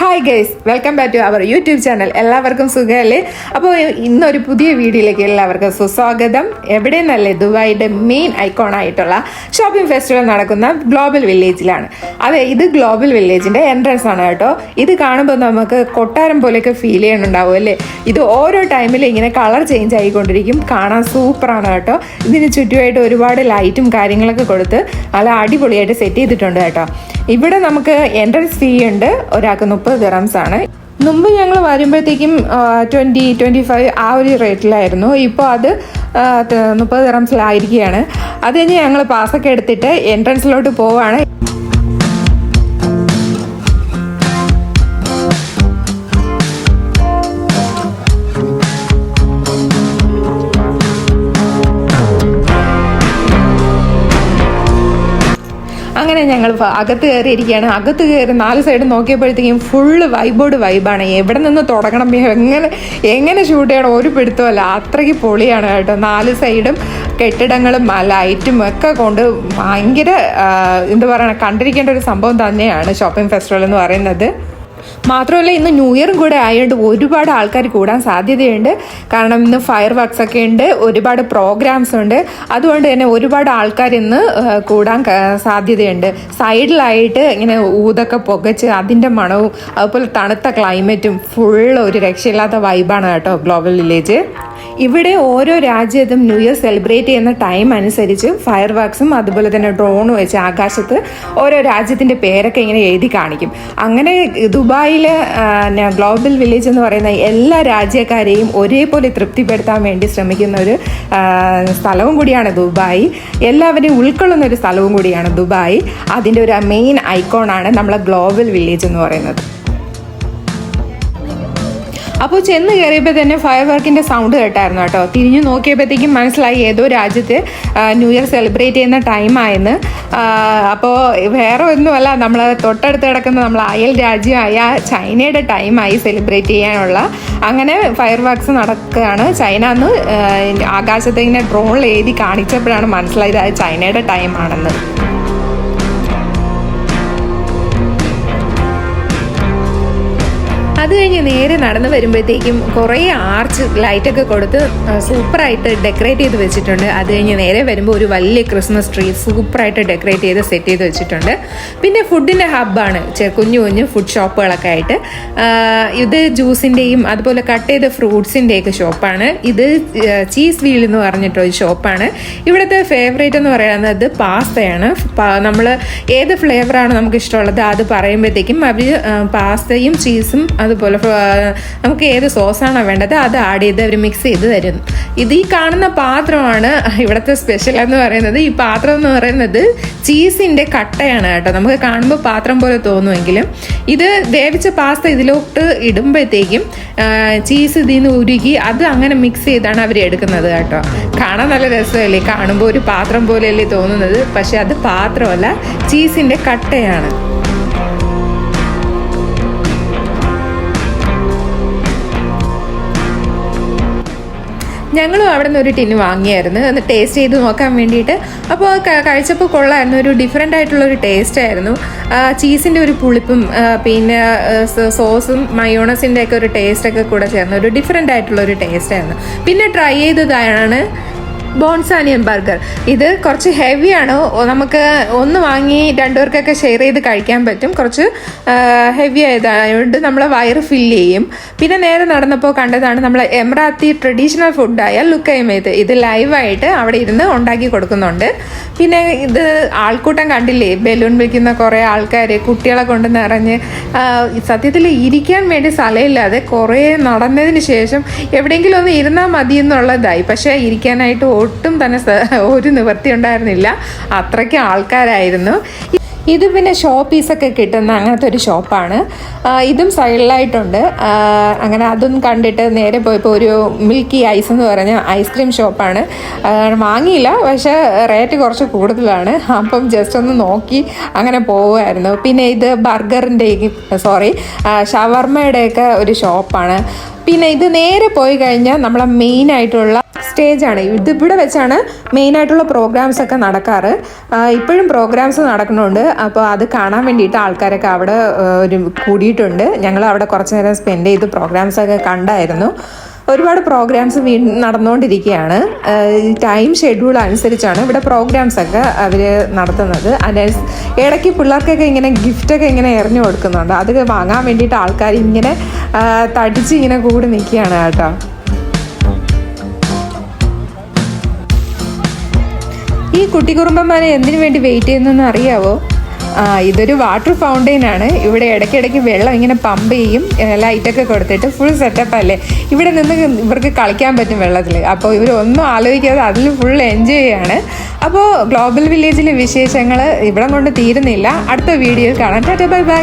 Hi guys welcome back to our YouTube channel എല്ലാവർക്കും സുഖമല്ലേ? അപ്പോൾ ഇന്നൊരു പുതിയ വീഡിയോയിലേക്ക് എല്ലാവർക്കും സുസ്വാഗതം. എവിടെ നിന്നല്ലേ ദുബായിയുടെ മെയിൻ ഐക്കോൺ ആയിട്ടുള്ള ഷോപ്പിംഗ് ഫെസ്റ്റിവൽ നടക്കുന്ന ഗ്ലോബൽ വില്ലേജിലാണ് അതെ ഇത് ഗ്ലോബൽ വില്ലേജിന്റെ എൻട്രൻസ് ആണ് കേട്ടോ. ഇത് കാണുമ്പോൾ നമുക്ക് കൊട്ടാരം പോലെയൊക്കെ ഫീൽ ചെയ്യണുണ്ടാവും അല്ലേ? ഇത് ഓരോ ടൈമിൽ ഇങ്ങനെ കളർ ചേഞ്ച് ആയിക്കൊണ്ടിരിക്കും. കാണാൻ സൂപ്പറാണ് കേട്ടോ. ഇതിന് ചുറ്റുമായിട്ട് ഒരുപാട് ലൈറ്റും കാര്യങ്ങളൊക്കെ കൊടുത്ത് നല്ല അടിപൊളിയായിട്ട് സെറ്റ് ചെയ്തിട്ടുണ്ട് കേട്ടോ. ഇവിടെ നമുക്ക് എൻട്രൻസ് ഫീ ഉണ്ട്. ഒരാൾക്ക് മുപ്പത് ദിറംസ് ആണ്. മുമ്പ് ഞങ്ങൾ വരുമ്പോഴത്തേക്കും ട്വന്റി ട്വന്റി ഫൈവ് ആ ഒരു റേറ്റിലായിരുന്നു ഇപ്പോൾ അത് മുപ്പത് ദിറംസിലായിരിക്കുകയാണ് അത് കഴിഞ്ഞ് ഞങ്ങൾ പാസ്സൊക്കെ എടുത്തിട്ട് എൻട്രൻസിലോട്ട് പോവാണ്. അങ്ങനെ ഞങ്ങൾ അകത്ത് കയറിയിരിക്കുകയാണ്. അകത്ത് കയറി നാല് സൈഡ് നോക്കിയപ്പോഴത്തേക്കും ഫുള്ള് വൈബോട് വൈബാണ് എവിടെ നിന്ന് തുടങ്ങണം? എങ്ങനെ എങ്ങനെ ഷൂട്ട് ചെയ്യണം? ഒരു പിടുത്തമല്ല അത്രയ്ക്ക് പൊളിയാണ് കേട്ടോ. നാല് സൈഡും കെട്ടിടങ്ങളും ലൈറ്റും ഒക്കെ കൊണ്ട് ഭയങ്കര എന്ത് പറയുക കണ്ടിരിക്കേണ്ട ഒരു സംഭവം തന്നെയാണ് ഷോപ്പിംഗ് ഫെസ്റ്റിവൽ എന്ന് പറയുന്നത്. മാത്രമല്ല ഇന്ന് ന്യൂ ഇയറും കൂടെ ആയതുകൊണ്ട് ഒരുപാട് ആൾക്കാർ കൂടാൻ സാധ്യതയുണ്ട്. കാരണം ഇന്ന് ഫയർ വർക്ക്സ് ഒക്കെ ഉണ്ട് ഒരുപാട് പ്രോഗ്രാംസ് ഉണ്ട്. അതുകൊണ്ട് തന്നെ ഒരുപാട് ആൾക്കാർ ഇന്ന് കൂടാൻ സാധ്യതയുണ്ട്. സൈഡിലായിട്ട് ഇങ്ങനെ ഊതൊക്കെ പുകച്ച് അതിന്റെ മണവും അതുപോലെ തണുത്ത ക്ലൈമറ്റും ഫുൾ ഒരു രക്ഷയില്ലാത്ത വൈബാണ് കേട്ടോ ഗ്ലോബൽ വില്ലേജ് ഇവിടെ ഓരോ രാജ്യത്തും ന്യൂ ഇയർ സെലിബ്രേറ്റ് ചെയ്യുന്ന ടൈം അനുസരിച്ച് ഫയർ വർക്ക്സും അതുപോലെ തന്നെ ഡ്രോണും വെച്ച് ആകാശത്ത് ഓരോ രാജ്യത്തിന്റെ പേരൊക്കെ ഇങ്ങനെ എഴുതി കാണിക്കും. അങ്ങനെ ദുബായിലെ ഗ്ലോബൽ വില്ലേജ് എന്ന് പറയുന്ന എല്ലാ രാജ്യക്കാരെയും ഒരേപോലെ തൃപ്തിപ്പെടുത്താൻ വേണ്ടി ശ്രമിക്കുന്ന ഒരു സ്ഥലവും കൂടിയാണ് ദുബായ്. എല്ലാവരെയും ഉൾക്കൊള്ളുന്ന ഒരു സ്ഥലവും കൂടിയാണ് ദുബായ്. അതിന്റെ ഒരു മെയിൻ ഐക്കോണാണ് നമ്മളെ ഗ്ലോബൽ വില്ലേജ് എന്ന് പറയുന്നത്. അപ്പോൾ ചെന്ന് കയറിയപ്പോൾ തന്നെ ഫയർ വർക്കിന്റെ സൗണ്ട് കേട്ടായിരുന്നു കേട്ടോ. തിരിഞ്ഞു നോക്കിയപ്പോഴത്തേക്കും മനസ്സിലായി ഏതോ രാജ്യത്ത് ന്യൂ ഇയർ സെലിബ്രേറ്റ് ചെയ്യുന്ന ടൈമായെന്ന് അപ്പോൾ വേറെ ഒന്നുമല്ല നമ്മൾ തൊട്ടടുത്ത് കിടക്കുന്ന നമ്മൾ അയൽ രാജ്യമായ ചൈനയുടെ ടൈമായി സെലിബ്രേറ്റ് ചെയ്യാനുള്ള അങ്ങനെ ഫയർ വർക്ക്സ് നടക്കുകയാണ്. ചൈന എന്ന് ആകാശത്ത് ഇങ്ങനെ ഡ്രോണിൽ എഴുതി കാണിച്ചപ്പോഴാണ് മനസ്സിലായത് അത് ചൈനയുടെ ടൈമാണെന്ന് അത് കഴിഞ്ഞ് നേരെ നടന്നു വരുമ്പോഴത്തേക്കും കുറേ ആർച്ച് ലൈറ്റൊക്കെ കൊടുത്ത് സൂപ്പറായിട്ട് ഡെക്കറേറ്റ് ചെയ്ത് വെച്ചിട്ടുണ്ട്. അത് കഴിഞ്ഞ് നേരെ വരുമ്പോൾ ഒരു വലിയ ക്രിസ്മസ് ട്രീ സൂപ്പറായിട്ട് ഡെക്കറേറ്റ് ചെയ്ത് സെറ്റ് ചെയ്ത് വെച്ചിട്ടുണ്ട്. പിന്നെ ഫുഡിന്റെ ഹബ്ബാണ് കുഞ്ഞു കുഞ്ഞു ഫുഡ് ഷോപ്പുകളൊക്കെ ആയിട്ട്. ഇത് ജ്യൂസിന്റെയും അതുപോലെ കട്ട് ചെയ്ത ഫ്രൂട്ട്സിന്റെയൊക്കെ ഷോപ്പാണ്. ഇത് ചീസ് വീൽ എന്ന് പറഞ്ഞിട്ടൊരു ഷോപ്പാണ്. ഇവിടുത്തെ ഫേവറേറ്റ് എന്ന് പറയുന്നത് പാസ്തയാണ്. നമ്മൾ ഏത് ഫ്ലേവറാണ് നമുക്ക് ഇഷ്ടമുള്ളത് അത് പറയുമ്പോഴത്തേക്കും അവർ പാസ്തയും ചീസും അതുപോലെ നമുക്ക് ഏത് സോസാണോ വേണ്ടത് അത് ആഡ് ചെയ്ത് അവർ മിക്സ് ചെയ്ത് തരുന്നു ഇത് ഈ കാണുന്ന പാത്രമാണ് ഇവിടുത്തെ സ്പെഷ്യൽ എന്ന് പറയുന്നത്. ഈ പാത്രം എന്ന് പറയുന്നത് ചീസിന്റെ കട്ടയാണ് കേട്ടോ. നമുക്ക് കാണുമ്പോൾ പാത്രം പോലെ തോന്നുമെങ്കിലും ഇത് വേവിച്ച പാസ്ത ഇതിലോട്ട് ഇടുമ്പോഴത്തേക്കും ചീസ് ഇതിൽ നിന്ന് ഉരുകി അത് അങ്ങനെ മിക്സ് ചെയ്താണ് അവർ എടുക്കുന്നത് കേട്ടോ. കാണാൻ നല്ല രസമല്ലേ? കാണുമ്പോൾ ഒരു പാത്രം പോലെയല്ലേ തോന്നുന്നത്? പക്ഷെ അത് പാത്രമല്ല ചീസിന്റെ കട്ടയാണ്. ഞങ്ങളും അവിടെ നിന്ന് ഒരു ടിന്ന് വാങ്ങിയായിരുന്നു. അത് ടേസ്റ്റ് ചെയ്ത് നോക്കാൻ വേണ്ടിയിട്ട്. അപ്പോൾ കഴിച്ചപ്പോൾ കൊള്ളായിരുന്നു. ഒരു ഡിഫറെന്റ് ആയിട്ടുള്ള ഒരു ടേസ്റ്റ് ആയിരുന്നു ചീസിന്റെ ഒരു പുളിപ്പും പിന്നെ സോസും മയോണസിന്റെ ഒക്കെ ഒരു ടേസ്റ്റൊക്കെ കൂടെ ചേർന്ന് ഒരു ഡിഫറെന്റ് ആയിട്ടുള്ള ഒരു ടേസ്റ്റ് ആയിരുന്നു. പിന്നെ ട്രൈ ചെയ്തതാണ് ബോൺസാനിയൻ ബർഗർ ഇത് കുറച്ച് ഹെവി ആണ്? നമുക്ക് ഒന്ന് വാങ്ങി രണ്ടുപേർക്കൊക്കെ ഷെയർ ചെയ്ത് കഴിക്കാൻ പറ്റും. കുറച്ച് ഹെവി ആയതായതുകൊണ്ട് നമ്മളെ വയറ് ഫില്ല് ചെയ്യും. പിന്നെ നേരെ നടന്നപ്പോൾ കണ്ടതാണ് നമ്മൾ എമറാത്തി ട്രഡീഷണൽ ഫുഡായ ലുക്കൈമേത് ഇത്. ലൈവായിട്ട് അവിടെ ഇരുന്ന് ഉണ്ടാക്കി കൊടുക്കുന്നുണ്ട്. പിന്നെ ഇത് ആൾക്കൂട്ടം കണ്ടില്ലേ? ബലൂൺ വെക്കുന്ന കുറേ ആൾക്കാർ കുട്ടികളെ കൊണ്ട് നിറഞ്ഞ് സത്യത്തിൽ ഇരിക്കാൻ വേണ്ടി സ്ഥലമില്ലാതെ കുറേ നടന്നതിന് ശേഷം എവിടെയെങ്കിലും ഒന്ന് ഇരുന്നാൽ മതി എന്നുള്ളതായി പക്ഷേ ഇരിക്കാനായിട്ട് ഒട്ടും തന്നെ ഒരു നിവൃത്തി ഉണ്ടായിരുന്നില്ല. അത്രയ്ക്ക് ആൾക്കാരായിരുന്നു. ഇത് പിന്നെ ഷോ പീസൊക്കെ കിട്ടുന്ന അങ്ങനത്തെ ഒരു ഷോപ്പാണ് ഇതും സൈഡിലായിട്ടുണ്ട്. അങ്ങനെ അതും കണ്ടിട്ട് നേരെ പോയപ്പോൾ ഒരു മിൽക്കി ഐസ് എന്ന് പറഞ്ഞ ഐസ്ക്രീം ഷോപ്പാണ് വാങ്ങിയില്ല പക്ഷേ റേറ്റ് കുറച്ച് കൂടുതലാണ്. അപ്പം ജസ്റ്റ് ഒന്ന് നോക്കി അങ്ങനെ പോവുമായിരുന്നു. പിന്നെ ഇത് ബർഗറിന്റെ സോറി ഷവർമ്മയുടെയൊക്കെ ഒരു ഷോപ്പാണ് പിന്നെ ഇത് നേരെ പോയി കഴിഞ്ഞാൽ നമ്മളെ മെയിൻ ആയിട്ടുള്ള സ്റ്റേജാണ് ഇത് ഇവിടെ വെച്ചാണ് മെയിൻ ആയിട്ടുള്ള പ്രോഗ്രാംസ് ഒക്കെ നടക്കാറ്. ഇപ്പോഴും പ്രോഗ്രാംസ് നടക്കുന്നുണ്ട്. അപ്പോൾ അത് കാണാൻ വേണ്ടിയിട്ട് ആൾക്കാരൊക്കെ അവിടെ ഒരു കൂടിയിട്ടുണ്ട്. ഞങ്ങൾ അവിടെ കുറച്ച് നേരം സ്പെൻഡ് ചെയ്ത് പ്രോഗ്രാംസ് ഒക്കെ കണ്ടായിരുന്നു. ഒരുപാട് പ്രോഗ്രാംസ് വീ നടന്നുകൊണ്ടിരിക്കുകയാണ്. ടൈം ഷെഡ്യൂൾ അനുസരിച്ചാണ് ഇവിടെ പ്രോഗ്രാംസ് ഒക്കെ അവർ നടത്തുന്നത്. അതിന് ഇടയ്ക്ക് പിള്ളേർക്കൊക്കെ ഇങ്ങനെ ഗിഫ്റ്റൊക്കെ ഇങ്ങനെ എറിഞ്ഞു കൊടുക്കുന്നുണ്ട്. അത് വാങ്ങാൻ വേണ്ടിയിട്ട് ആൾക്കാർ ഇങ്ങനെ തടിച്ച് ഇങ്ങനെ കൂടി നിൽക്കുകയാണ് കേട്ടോ. ഈ കുട്ടി കുറുമ്പന്മാരെ എന്തിനു വേണ്ടി വെയിറ്റ് ചെയ്യുന്നതെന്ന് അറിയാവോ? ആ ഇതൊരു വാട്ടർ ഫൗണ്ടെയിൻ ആണ്. ഇവിടെ ഇടയ്ക്കിടയ്ക്ക് വെള്ളം ഇങ്ങനെ പമ്പ് ചെയ്യും. ലൈറ്റൊക്കെ കൊടുത്തിട്ട് ഫുൾ സെറ്റപ്പ് അല്ലേ? ഇവിടെ നിന്ന് ഇവർക്ക് കളിക്കാൻ പറ്റും വെള്ളത്തിൽ അപ്പോൾ ഇവരൊന്നും ആലോചിക്കാതെ അതിൽ ഫുൾ എൻജോയ് ചെയ്യാണ്. അപ്പോൾ ഗ്ലോബൽ വില്ലേജിലെ വിശേഷങ്ങൾ ഇവിടം കൊണ്ട് തീരുന്നില്ല. അടുത്ത വീഡിയോയിൽ കാണാൻ ടാറ്റ ബൈ ബൈ.